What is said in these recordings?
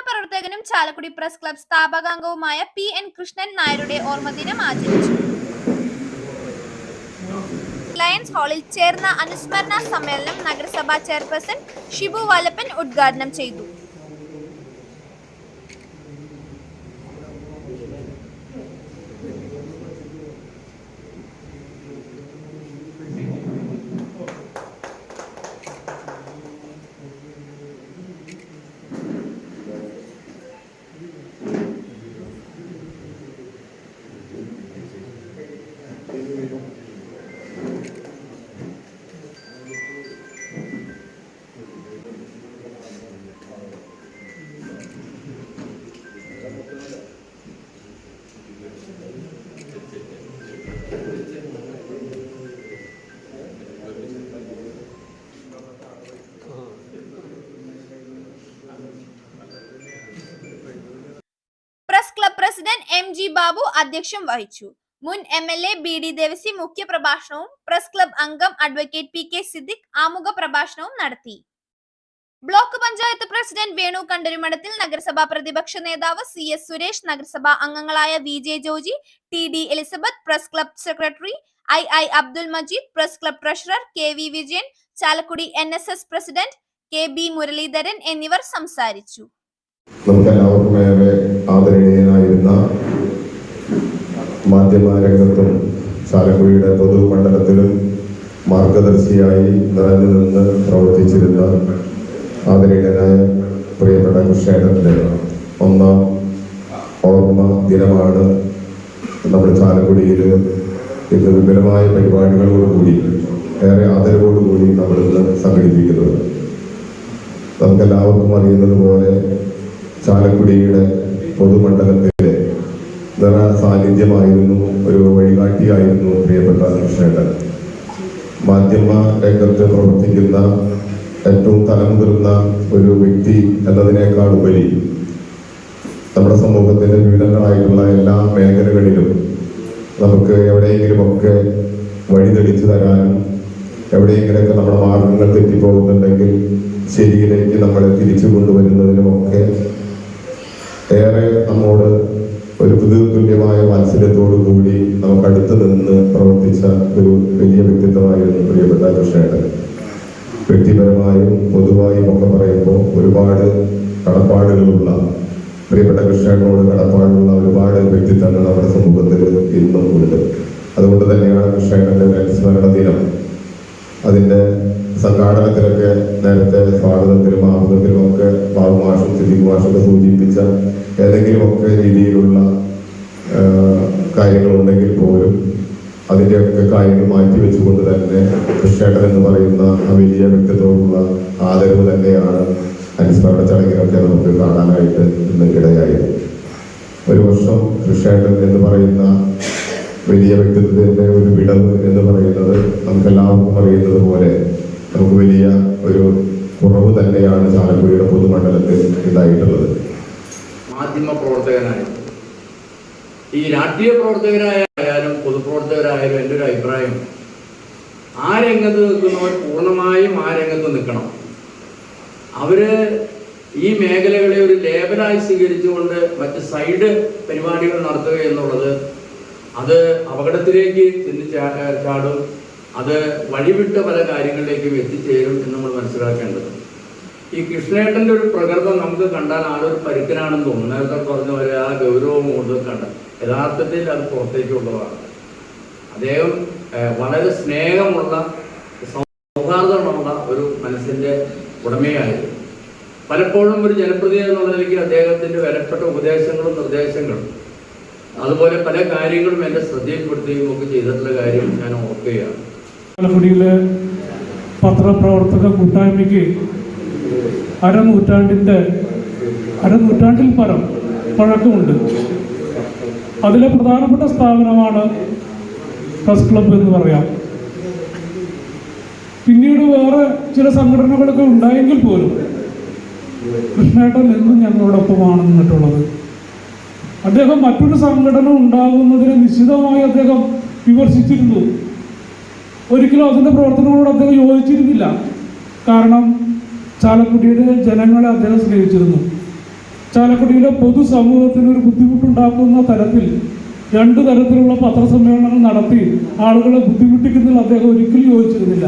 മാധ്യമപ്രവർത്തകനും Chalakudy press club സ്ഥാപകാംഗവുമായ P N Krishnan നായരുടെ ഓർമ്മദിനം ആചരിച്ചു. ലയൻസ് ഹാളിൽ ചേർന്ന അനുസ്മരണ സമ്മേളനം നഗരസഭാ ചെയർപേഴ്സൺ ഷിബു വാലപ്പൻ ഉദ്ഘാടനം ചെയ്തു. എം ജി ബാബു അധ്യക്ഷം വഹിച്ചു. മുൻ M L A B D Devasi മുഖ്യ പ്രഭാഷണവും പ്രസ് ക്ലബ് അംഗം അഡ്വക്കേറ്റ് പി കെ സിദ്ദിഖ് ആമുഖ പ്രഭാഷണവും നടത്തി. ബ്ലോക്ക് പഞ്ചായത്ത് പ്രസിഡന്റ് വേണു കണ്ടരുമഠത്തിൽ നഗരസഭാ പ്രതിപക്ഷ നേതാവ് സി എസ് സുരേഷ് നഗരസഭാ അംഗങ്ങളായ V J Joji T D Elizabeth press club secretary I I Abdul Majeed press club treasurer K V Vijayan Chalakudy N S S president K B Muralidharan എന്നിവർ സംസാരിച്ചു. നമുക്കെല്ലാവർക്കും ഏറെ ആദരണീയനായിരുന്ന മാധ്യമരംഗത്തും ചാലക്കുടിയുടെ പൊതുമണ്ഡലത്തിലും മാർഗദർശിയായി നിറഞ്ഞു നിന്ന് പ്രവർത്തിച്ചിരുന്ന ആദരണീയനായ പ്രിയപ്പെട്ട കൃഷ്ണേട്ടന്റെ ഒന്നാം ഓർമ്മ ദിനമാണ് നമ്മുടെ ചാലക്കുടിയിൽ ഇന്ന് വിപുലമായ പരിപാടികളോടുകൂടി ഏറെ ആദരവോടുകൂടി നമ്മൾ ഇന്ന് സംഘടിപ്പിക്കുന്നത്. നമുക്കെല്ലാവർക്കും അറിയുന്നത് പോലെ ചാലക്കുടിയുടെ പൊതുമണ്ഡലത്തിലെ നിറ സാന്നിധ്യമായിരുന്നു ഒരു വഴികാട്ടിയായിരുന്നു പ്രിയപ്പെട്ട കൃഷ്ണേട്ടൻ. മാധ്യമ രംഗത്ത് പ്രവർത്തിക്കുന്ന ഏറ്റവും തലമുതിർന്ന ഒരു വ്യക്തി എന്നതിനേക്കാൾ ഉപരി നമ്മുടെ സമൂഹത്തിന്റെ വിവിധങ്ങളായിട്ടുള്ള എല്ലാ മേഖലകളിലും നമുക്ക് എവിടെയെങ്കിലുമൊക്കെ വഴി തെളിച്ചു തരാനും എവിടെയെങ്കിലൊക്കെ നമ്മുടെ മാർഗങ്ങൾ തെറ്റിപ്പോകുന്നുണ്ടെങ്കിൽ ശരിയിലേക്ക് നമ്മളെ തിരിച്ചു കൊണ്ടുവരുന്നതിനുമൊക്കെ ഏറെ നമ്മോട് ഒരു വാത്സല്യത്തോടു കൂടി നമുക്ക് അടുത്ത് നിന്ന് പ്രവർത്തിച്ച ഒരു വലിയ വ്യക്തിത്വമായിരുന്നു പ്രിയപ്പെട്ട കൃഷ്ണേട്ടൻ. വ്യക്തിപരമായും പൊതുവായും ഒക്കെ പറയുമ്പോൾ ഒരുപാട് കടപ്പാടുകളുള്ള പ്രിയപ്പെട്ട കൃഷ്ണേട്ടനോട് കടപ്പാടുള്ള ഒരുപാട് വ്യക്തിത്വങ്ങൾ നമ്മുടെ സമൂഹത്തിൽ ഇന്നും ഉണ്ട്. അതുകൊണ്ട് തന്നെയാണ് കൃഷ്ണേട്ടന്റെ സ്മരണ ദിനം അതിന്റെ സംഘാടനത്തിലൊക്കെ നേരത്തെ സ്വാഗതത്തിലും ആമുഖത്തിലും ഒക്കെ ബാബു മാഷും സിദ്ദിഖ് സൂചിപ്പിച്ച ഏതെങ്കിലുമൊക്കെ രീതിയിലുള്ള കാര്യങ്ങളുണ്ടെങ്കിൽ പോലും അതിന്റെയൊക്കെ കാര്യങ്ങൾ മാറ്റി വെച്ചുകൊണ്ട് തന്നെ കൃഷ്ണേട്ടൻ എന്ന് പറയുന്ന ആ വലിയ വ്യക്തിത്വമുള്ള ആദരവ് തന്നെയാണ് അനുസ്മരണ ചടങ്ങിലൊക്കെ നമുക്ക് കാണാനായിട്ട് ഇന്ന് ഇടയായത്. ഒരു വർഷം കൃഷ്ണേട്ടൻ എന്ന് പറയുന്ന വലിയ വ്യക്തിത്വത്തിന്റെ ഒരു വിടവ് എന്ന് പറയുന്നത് നമുക്കെല്ലാവർക്കും അറിയുന്നത് പോലെ നമുക്ക് വലിയ ഒരു കുറവ് തന്നെയാണ് ചാലക്കുടിയുടെ പൊതുമണ്ഡലത്തിൽ ഉണ്ടായിട്ടുള്ളത്. മാധ്യമ പ്രവർത്തകനായി. ഈ രാഷ്ട്രീയ പ്രവർത്തകരായാലും പൊതുപ്രവർത്തകരായാലും എന്റെ ഒരു അഭിപ്രായം ആ രംഗത്ത് നിൽക്കുന്നവർ പൂർണമായും ആ രംഗത്ത് നിൽക്കണം. അവർ ഈ മേഖലകളെ ഒരു ലേബലായി സ്വീകരിച്ചുകൊണ്ട് മറ്റ് സൈഡ് പരിപാടികൾ നടത്തുക എന്നുള്ളത് അത് അപകടത്തിലേക്ക് ചെന്ന് ചാടും. അത് വഴിവിട്ട പല കാര്യങ്ങളിലേക്കും എത്തിച്ചേരും എന്ന് നമ്മൾ മനസ്സിലാക്കേണ്ടത്. ഈ കൃഷ്ണേട്ടന്റെ ഒരു പ്രകൃതം നമുക്ക് കണ്ടാൽ ആളൊരു പരുക്കനാണെന്ന് തോന്നുന്നു നേരത്തെ പറഞ്ഞ പോലെ ആ ഗൗരവം കൊണ്ട് കണ്ട യഥാർത്ഥത്തിൽ അത് പുറത്തേക്കുള്ളതാണ് അദ്ദേഹം വളരെ സ്നേഹമുള്ള സൗഹാർദ്ദമുള്ള ഒരു മനസ്സിന്റെ ഉടമയായിരുന്നു. പലപ്പോഴും ഒരു ജനപ്രതിനിധി എന്നുള്ള നിലയ്ക്ക് അദ്ദേഹത്തിന്റെ വിലപ്പെട്ട ഉപദേശങ്ങളും നിർദ്ദേശങ്ങളും അതുപോലെ പല കാര്യങ്ങളും എന്റെ ശ്രദ്ധയിൽപ്പെടുത്തുകയും ഒക്കെ ചെയ്തിട്ടുള്ള കാര്യം ഞാൻ ഓർക്കുകയാണ്. പത്രപ്രവർത്തക കൂട്ടായ്മയ്ക്ക് അരനൂറ്റാണ്ടിന്റെ അരനൂറ്റാണ്ടിൽ പരം പഴക്കമുണ്ട്. അതിലെ പ്രധാനപ്പെട്ട സ്ഥാപനമാണ് പ്രസ് ക്ലബ് എന്ന് പറയാം. പിന്നീട് വേറെ ചില സംഘടനകളൊക്കെ ഉണ്ടായെങ്കിൽ പോലും കൃഷ്ണേട്ടൻ എന്നും ഞങ്ങളോടൊപ്പമാണ് നിന്നിട്ടുള്ളത് അദ്ദേഹം മറ്റൊരു സംഘടന ഉണ്ടാകുന്നതിനെ നിശ്ചിതമായി അദ്ദേഹം വിമർശിച്ചിരുന്നു. ഒരിക്കലും അതിന്റെ പ്രവർത്തനങ്ങളോട് അദ്ദേഹം യോജിച്ചിരുന്നില്ല. കാരണം ചാലക്കുടിയുടെ ജനങ്ങളെ അദ്ദേഹം സ്നേഹിച്ചിരുന്നു. ചാലക്കുടിയിലെ പൊതുസമൂഹത്തിന് ഒരു ബുദ്ധിമുട്ടുണ്ടാക്കുന്ന തരത്തിൽ രണ്ടു തരത്തിലുള്ള പത്രസമ്മേളനങ്ങൾ നടത്തി ആളുകളെ ബുദ്ധിമുട്ടിക്കുന്നതിൽ അദ്ദേഹം ഒരിക്കലും യോജിച്ചിരുന്നില്ല.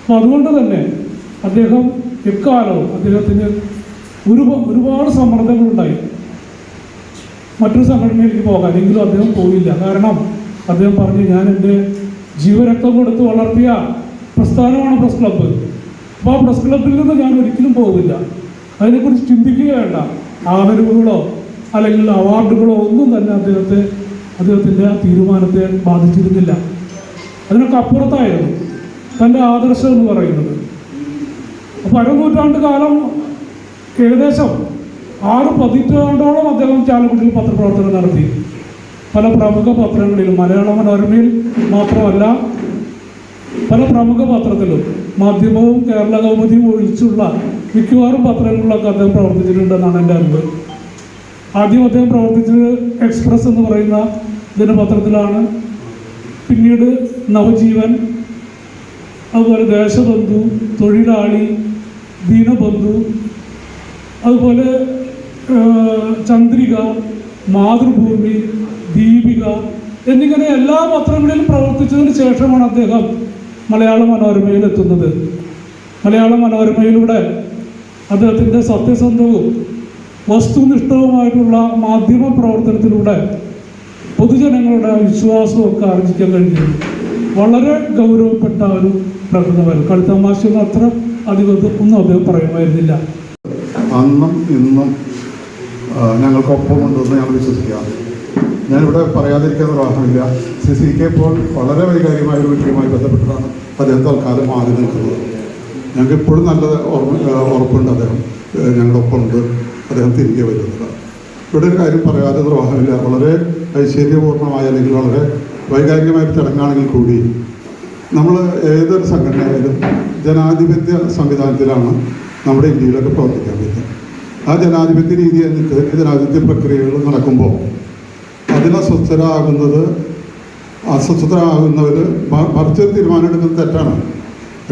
അപ്പം അതുകൊണ്ട് തന്നെ അദ്ദേഹം എക്കാലവും അദ്ദേഹത്തിന് ഒരു ഒരുപാട് സമ്മർദ്ദങ്ങളുണ്ടായി. മറ്റൊരു സംഘടനയിലേക്ക് പോകാം. എങ്കിലും അദ്ദേഹം പോയില്ല. കാരണം അദ്ദേഹം പറഞ്ഞു ഞാൻ എന്റെ ജീവരക്തം കൊടുത്ത് വളർത്തിയ പ്രസ്ഥാനമാണ് പ്രസ് ക്ലബ്ബ്. അപ്പോൾ ആ പ്രസ് ക്ലബ്ബിൽ നിന്ന് ഞാൻ ഒരിക്കലും പോകില്ല അതിനെക്കുറിച്ച് ചിന്തിക്കുക വേണ്ട ആദരവുകളോ അല്ലെങ്കിൽ അവാർഡുകളോ ഒന്നും തന്നെ അദ്ദേഹത്തെ അദ്ദേഹത്തിന്റെ തീരുമാനത്തെ ബാധിച്ചിരുന്നില്ല. അതിനൊക്കെ അപ്പുറത്തായിരുന്നു തന്റെ ആദർശം എന്ന് പറയുന്നത്. അപ്പോൾ അരനൂറ്റാണ്ട് കാലം ഏകദേശം ആറ് പതിറ്റാണ്ടോളം അദ്ദേഹം ചാലക്കുടിയിൽ പത്രപ്രവർത്തനം നടത്തി. പല പ്രമുഖ പത്രങ്ങളിലും മലയാള മനോരമയിൽ മാത്രമല്ല പല പ്രമുഖ പത്രത്തിലും മാധ്യമവും കേരള കൗമുദിയും ഒഴിച്ചുള്ള മിക്കവാറും പത്രങ്ങളിലൊക്കെ അദ്ദേഹം പ്രവർത്തിച്ചിട്ടുണ്ടെന്നാണ് എന്റെ അറിവ്. ആദ്യം അദ്ദേഹം പ്രവർത്തിച്ചത് എക്സ്പ്രസ് എന്ന് പറയുന്ന ദിനപത്രത്തിലാണ്. പിന്നീട് നവജീവൻ അതുപോലെ ദേശബന്ധു തൊഴിലാളി ദീനബന്ധു അതുപോലെ ചന്ദ്രിക മാതൃഭൂമി ദീപിക എന്നിങ്ങനെ എല്ലാ പത്രങ്ങളിലും പ്രവർത്തിച്ചതിന് ശേഷമാണ് അദ്ദേഹം മലയാള മനോരമയിൽ എത്തുന്നത്. മലയാള മനോരമയിലൂടെ അദ്ദേഹത്തിന്റെ സത്യസന്ധവും വസ്തുനിഷ്ഠവുമായിട്ടുള്ള മാധ്യമ പ്രവർത്തനത്തിലൂടെ പൊതുജനങ്ങളുടെ വിശ്വാസമൊക്കെ ആർജിക്കാൻ കഴിഞ്ഞു വളരെ ഗൗരവപ്പെട്ട ഒരു പ്രകൃതമായിരുന്നു കളിത്തമാശയൊന്നും അത്ര അധികം ഒന്നും അദ്ദേഹം പറയുമായിരുന്നില്ല. അന്നും ഇന്നും ഞങ്ങൾക്കൊപ്പമുണ്ടെന്ന് ഞങ്ങൾ വിശ്വസിക്കാം. ഞാനിവിടെ പറയാതിരിക്കാൻ വാഹനമില്ല. സി സി കെ ഇപ്പോൾ വളരെ വൈകാര്യമായ ഒരു വിഷയവുമായി ബന്ധപ്പെട്ടതാണ് അദ്ദേഹം തൽക്കാലം മാറി നിൽക്കുന്നത്. ഞങ്ങൾക്ക് ഇപ്പോഴും നല്ല ഓർമ്മ ഉറപ്പുണ്ട് അദ്ദേഹം ഞങ്ങളുടെ ഒപ്പമുണ്ട് അദ്ദേഹം തിരികെ വരുന്നത്. ഇവിടെ ഒരു കാര്യം പറയാതെ നിർവാഹമില്ല വളരെ ഐശ്വര്യപൂർണമായ അല്ലെങ്കിൽ വളരെ വൈകാരികമായ ചടങ്ങാണെങ്കിൽ കൂടി നമ്മൾ ഏതൊരു സംഘടനയായാലും ജനാധിപത്യ സംവിധാനത്തിലാണ് നമ്മുടെ ഇന്ത്യയിലൊക്കെ പ്രവർത്തിക്കാൻ പറ്റുക. ആ ജനാധിപത്യ രീതി അനുസരിച്ച് ജനാധിപത്യ പ്രക്രിയകൾ നടക്കുമ്പോൾ അതിലസ്വസ്ഥരാകുന്നത് അസ്വസ്ഥരാകുന്നവർ മറിച്ചൊരു തീരുമാനം എടുക്കുന്നത് തെറ്റാണ്.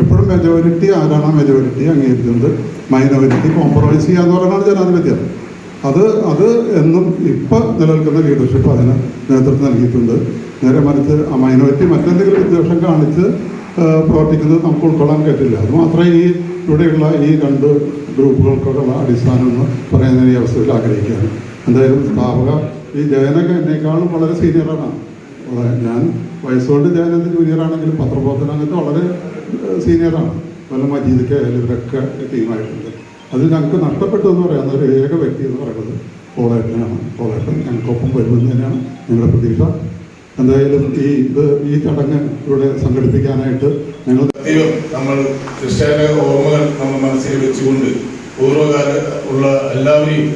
എപ്പോഴും മെജോറിറ്റി ആരാണ് മെജോറിറ്റി അംഗീകരിക്കുന്നത്? മൈനോറിറ്റി കോംപ്രമൈസ് ചെയ്യുക എന്ന് പറയുന്നതാണ് ജനാധിപത്യം. അത് അത് എന്നും ഇപ്പം നിലനിൽക്കുന്ന ലീഡർഷിപ്പ് അതിന് നേതൃത്വം നൽകിയിട്ടുണ്ട്. നേരെ മറിച്ച് മൈനോറിറ്റി മറ്റെന്തെങ്കിലും വിദ്വേഷം കാണിച്ച് പ്രവർത്തിക്കുന്നത് നമുക്ക് ഉൾക്കൊള്ളാൻ പറ്റില്ല. അത് മാത്രമേ ഈ ഇവിടെയുള്ള ഈ രണ്ട് ഗ്രൂപ്പുകൾക്കുള്ള അടിസ്ഥാനം എന്ന് പറയുന്ന ഈ അവസ്ഥയിൽ ആഗ്രഹിക്കുകയാണ്. എന്തായാലും സ്ഥാപക ഈ ജയനൊക്കെ എന്നേക്കാളും വളരെ സീനിയറാണ് ഞാൻ വയസ്സുകൊണ്ട് ജയനത്തിന് ജൂനിയറാണെങ്കിലും പത്രപ്രവർത്തനം അങ്ങനത്തെ വളരെ സീനിയറാണ് വല്ല മജീദൊക്കെ ആയാലും ഇവരൊക്കെ ടീമായിട്ടുണ്ട്. അത് ഞങ്ങൾക്ക് നഷ്ടപ്പെട്ടു എന്ന് പറയുന്ന ഒരു ഏക വ്യക്തി എന്ന് പറയുന്നത് പോളേട്ടനാണ് പോളേട്ടൻ ഞങ്ങൾക്കൊപ്പം വരുമെന്ന് തന്നെയാണ് ഞങ്ങളുടെ പ്രതീക്ഷ. എന്തായാലും ഈ ഇത് ഈ ചടങ്ങ് ഇവിടെ സംഘടിപ്പിക്കാനായിട്ട് ഞങ്ങൾ നമ്മൾ ക്രിസ്ത്യാന ഓർമ്മകൾ നമ്മൾ മനസ്സിൽ വെച്ചുകൊണ്ട് പൂർവകാല ഉള്ള എല്ലാവരെയും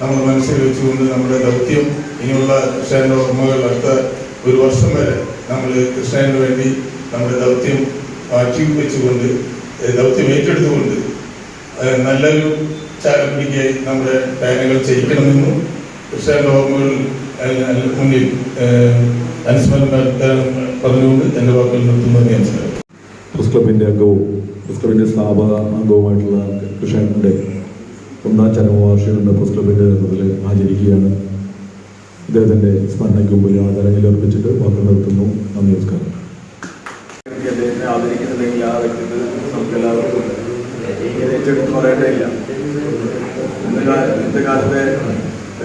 നമ്മൾ മനസ്സിൽ വെച്ചുകൊണ്ട് നമ്മുടെ ദൗത്യം ഇനിയുള്ള ക്രിസ്ത്യാന ഓർമ്മകൾ അടുത്ത ഒരു വർഷം വരെ നമ്മൾ ക്രിസ്ത്യാനിന് വേണ്ടി നമ്മുടെ ദൗത്യം മാറ്റി വെച്ചുകൊണ്ട് ദൗത്യം ഏറ്റെടുത്തുകൊണ്ട് നല്ലൊരു ചാലക്കുടിക്കായി നമ്മുടെ കാര്യങ്ങൾ ചെയ്യിക്കണമെന്നും ക്രിസ്ത്യാന ഓർമ്മകൾ മുന്നിൽ അനുസ്മരണം പറഞ്ഞുകൊണ്ട് എന്റെ വാക്കുകൾ നിർത്തുന്നത് ഞാൻ പ്രസ് ക്ലബിന്റെ അംഗവും പ്രസ് ക്ലബിന്റെ സ്ഥാപക അംഗവുമായിട്ടുള്ള കൃഷ്ണന്റെ ഒന്നാം ചരമവാർഷികളുടെ പ്രസ് ക്ലബിന്റെ നേതൃത്വത്തിൽ ആചരിക്കുകയാണ്. ഇദ്ദേഹത്തിന്റെ സ്മരണയ്ക്ക് മുമ്പിൽ ആദരങ്ങൾ അർപ്പിച്ചിട്ട് വാക്ക് നിർത്തുന്നു. നന്ദി നമസ്കാരം. അദ്ദേഹത്തെ ആദരിക്കുന്നുണ്ടെങ്കിൽ ആ വ്യക്തിത്വം നമുക്ക് എല്ലാവർക്കും ഏറ്റെടുത്ത് പറയേണ്ടതില്ല. ഇന്നത്തെ കാലത്തെ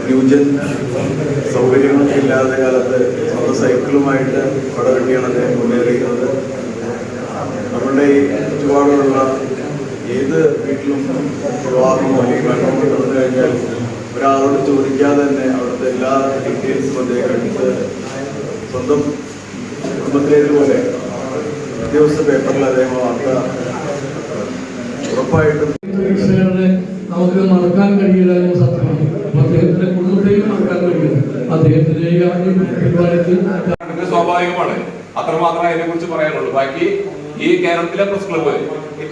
ന്യൂജൻ സൗകര്യങ്ങളൊക്കെ ഇല്ലാത്ത കാലത്ത് സ്വന്തം സൈക്കിളുമായിട്ട് പടവെട്ടിയാണ് അദ്ദേഹം മുന്നേറിയിരിക്കുന്നത് നമ്മുടെ ഈ ചുറ്റുപാടുള്ള ഏത് വീട്ടിലും വിവാഹമോ അല്ലെങ്കിൽ വെള്ളമോ നടന്നു കഴിഞ്ഞാൽ ഒരാളോട് ചോദിക്കാതെ തന്നെ അവിടുത്തെ എല്ലാ ഡീറ്റെയിൽസും അദ്ദേഹം എടുത്ത് സ്വന്തം കുടുംബത്തിലേതുപോലെ ദിവസ പേപ്പറിൽ അദ്ദേഹം വാർത്ത ഉറപ്പായിട്ടും നമുക്ക് മറക്കാൻ കഴിയില്ല എന്ന സത്യമാണ് അപ്പൊ മറക്കാൻ കഴിയില്ല അദ്ദേഹത്തിന്റെ സ്വാഭാവികമാണ്. അത്രമാത്രം അതിനെ കുറിച്ച് പറയാനുള്ളൂ. ബാക്കി ഈ കേരളത്തിലെ പ്രസ് ക്ലബ്ബ്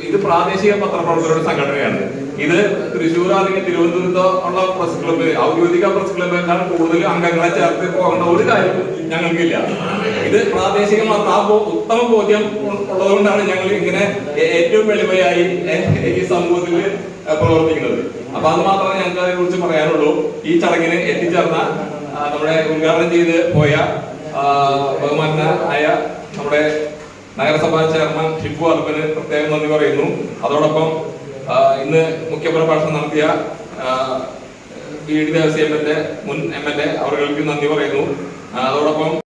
ഇത് പ്രാദേശിക പത്രപ്രവർത്തകരുടെ സംഘടനയാണ്. ഇത് തൃശ്ശൂർ അല്ലെങ്കിൽ തിരുവനന്തപുരത്തോ ഉള്ള പ്രസ് ക്ലബ്ബ് ഔദ്യോഗിക പ്രസ് ക്ലബ്ബിനേക്കാൾ കൂടുതൽ അംഗങ്ങളെ ചേർത്ത് പോകേണ്ട ഒരു കാര്യം ഞങ്ങൾക്കില്ല. ഇത് പ്രാദേശിക ആ ഉത്തമ ബോധ്യം ഉള്ളതുകൊണ്ടാണ് ഞങ്ങൾ ഇങ്ങനെ ഏറ്റവും എളിമയായി ഈ സമൂഹത്തിൽ പ്രവർത്തിക്കുന്നത്. അപ്പൊ അത് മാത്രമേ ഞങ്ങൾക്ക് അതിനെ കുറിച്ച് പറയാനുള്ളൂ. ഈ ചടങ്ങിന് എത്തിച്ചേർന്ന നമ്മുടെ ഉദ്ഘാടനം ചെയ്ത് പോയ ബഹുമാന ബഹുമാനായ നമ്മുടെ നഗരസഭാ ചെയർമാൻ ഷിബു അർബന് പ്രത്യേകം നന്ദി പറയുന്നു. അതോടൊപ്പം ഇന്ന് മുഖ്യപ്രഭാഷണം നടത്തിയ വി ഡി ദേവസ്വം എം എൽ എ മുൻ എം എൽ എ അവർക്ക് നന്ദി പറയുന്നു. അതോടൊപ്പം